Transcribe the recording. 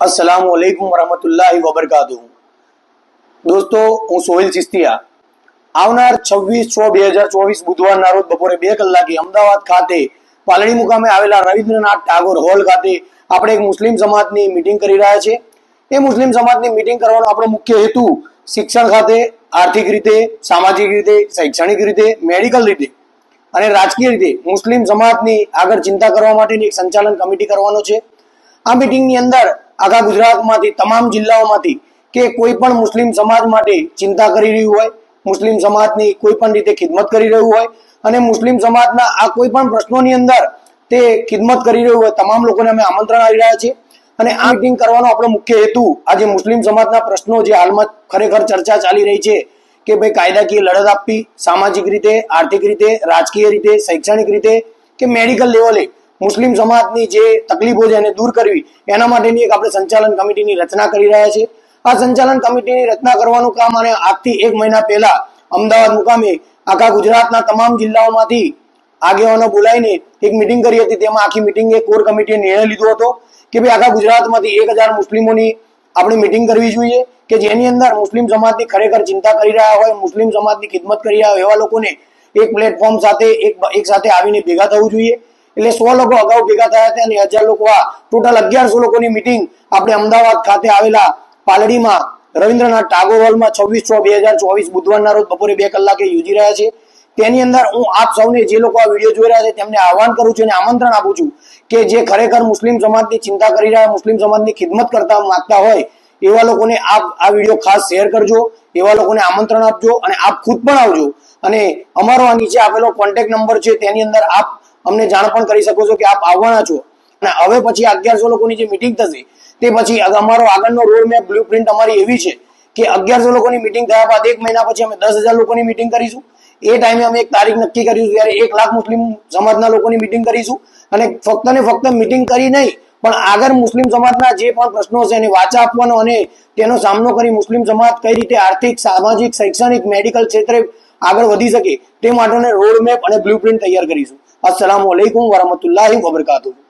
અસલામ વાલેકુમ વરહમતુલ્લાહિ વબરકાતુ દોસ્તો, હું સોહિલ ચિસ્તિયા. આવનાર છવ્વીસ છ બે હજાર ચોવીસ બુધવારના રોજ બપોરે બે કલાકે અમદાવાદ ખાતે પાલડી મુકામે આવેલા રવિન્દ્રનાથ ટાગોર હોલ ખાતે આપણે એક મુસ્લિમ સમાજની મિટિંગ કરી રહ્યા છે એ મુસ્લિમ સમાજની મિટિંગ કરવાનો આપણો મુખ્ય હેતુ શિક્ષણ ખાતે, આર્થિક રીતે, સામાજિક રીતે, શૈક્ષણિક રીતે મેડિકલ રીતે અને રાજકીય રીતે મુસ્લિમ સમાજની આગળ ચિંતા કરવા માટેની એક સંચાલન કમિટી કરવાનો છે. આ મિટિંગની અંદર આખા ગુજરાતમાંથી, તમામ જિલ્લાઓમાંથી કે કોઈ પણ મુસ્લિમ સમાજ માટે ચિંતા કરી રહ્યું હોય, મુસ્લિમ સમાજની કોઈ પણ રીતે ખિદમત કરી રહ્યું હોય અને મુસ્લિમ સમાજના આ કોઈ પણ પ્રશ્નોની અંદર તે ખિદમત કરી રહ્યું હોય, તમામ લોકોને અમે આમંત્રણ આવી રહ્યા છીએ. અને આ મિટિંગ કરવાનો આપણો મુખ્ય હેતુ આજે મુસ્લિમ સમાજના પ્રશ્નો જે હાલમાં ખરેખર ચર્ચા ચાલી રહી છે કે ભાઈ કાયદાકીય લડત આપવી, સામાજિક રીતે, આર્થિક રીતે, રાજકીય રીતે, શૈક્ષણિક રીતે કે મેડિકલ લેવલે મુસ્લિમ સમાજની જે તકલીફો છે એને દૂર કરવી, એના માટેની એક આપણે સંચાલન કમિટીની રચના કરી રહ્યા છીએ. આ સંચાલન કમિટીની રચના કરવાનું કામ અને આજથી એક મહિના પહેલા અમદાવાદ મુકામે આખા ગુજરાતના તમામ જિલ્લાઓમાંથી આગેવાનો બોલાવીને એક મિટિંગ કરી હતી. તેમાં આખી મિટિંગ કોર કમિટીએ નિર્ણય લીધો હતો કે ભાઈ આખા ગુજરાતમાંથી એક હજાર મુસ્લિમોની આપણે મિટિંગ કરવી જોઈએ કે જેની અંદર મુસ્લિમ સમાજની ખરેખર ચિંતા કરી રહ્યા હોય, મુસ્લિમ સમાજની ખિદમત કરી રહ્યા હોય એવા લોકોને એક પ્લેટફોર્મ સાથે એક એક સાથે આવીને ભેગા થવું જોઈએ. એટલે સો લોકો અગાઉ ભેગા થયા હતા અને હજાર લોકો આ ટોટલ અગિયારસો લોકોની મિટિંગ આપણે અમદાવાદ ખાતે આવેલા પાલડીમાં રવિન્દ્રનાથ ટાગોર હોલમાં છવ્વીસ છ બે હજાર ચોવીસ બુધવારના રોજ બપોરે બે કલાકે યોજી રહ્યા છે. તેની અંદર હું આપ સૌને જે લોકો આ વીડિયો જોઈ રહ્યા છે તેમને આહવાન કરું છું અને આમંત્રણ આપું છું કે જે ખરેખર મુસ્લિમ સમાજની ચિંતા કરી રહ્યા, મુસ્લિમ સમાજની ખિદમત કરતા માંગતા હોય એવા લોકોને આપ આ વીડિયો ખાસ શેર કરજો, એવા લોકોને આમંત્રણ આપજો અને આપ ખુદ પણ આવજો. અને અમારો આ નીચે આપેલો કોન્ટેક્ટ નંબર છે તેની અંદર આપ અમને જાણ પણ કરી શકો છો કે આપ આવવાના છો. અને હવે પછી અગિયારસો લોકોની જે મિટિંગ થશે, તે પછી અમારો આગળનો રોડ મેપ બ્લુ પ્રિન્ટ અમારી એવી છે કે અગિયારસો લોકોની મિટિંગ થયા બાદ એક મહિના પછી અમે દસ હજાર લોકોની મિટિંગ કરીશું. એ ટાઈમે અમે એક તારીખ નક્કી કરીશું ત્યારે એક લાખ મુસ્લિમ સમાજના લોકોની મિટિંગ કરીશું. અને ફક્ત ને ફક્ત મિટિંગ કરી નહીં, પણ આગળ મુસ્લિમ સમાજના જે પણ પ્રશ્નો છે એને વાચા આપવાનો અને તેનો સામનો કરી મુસ્લિમ સમાજ કઈ રીતે આર્થિક, સામાજિક, શૈક્ષણિક મેડિકલ ક્ષેત્રે આગળ વધી શકે તે માટેનો રોડ મેપ અને બ્લુપ્રિન્ટ તૈયાર કરીશું. અસલામ વરહમતુલ્લાહિ વબરકાતુહુ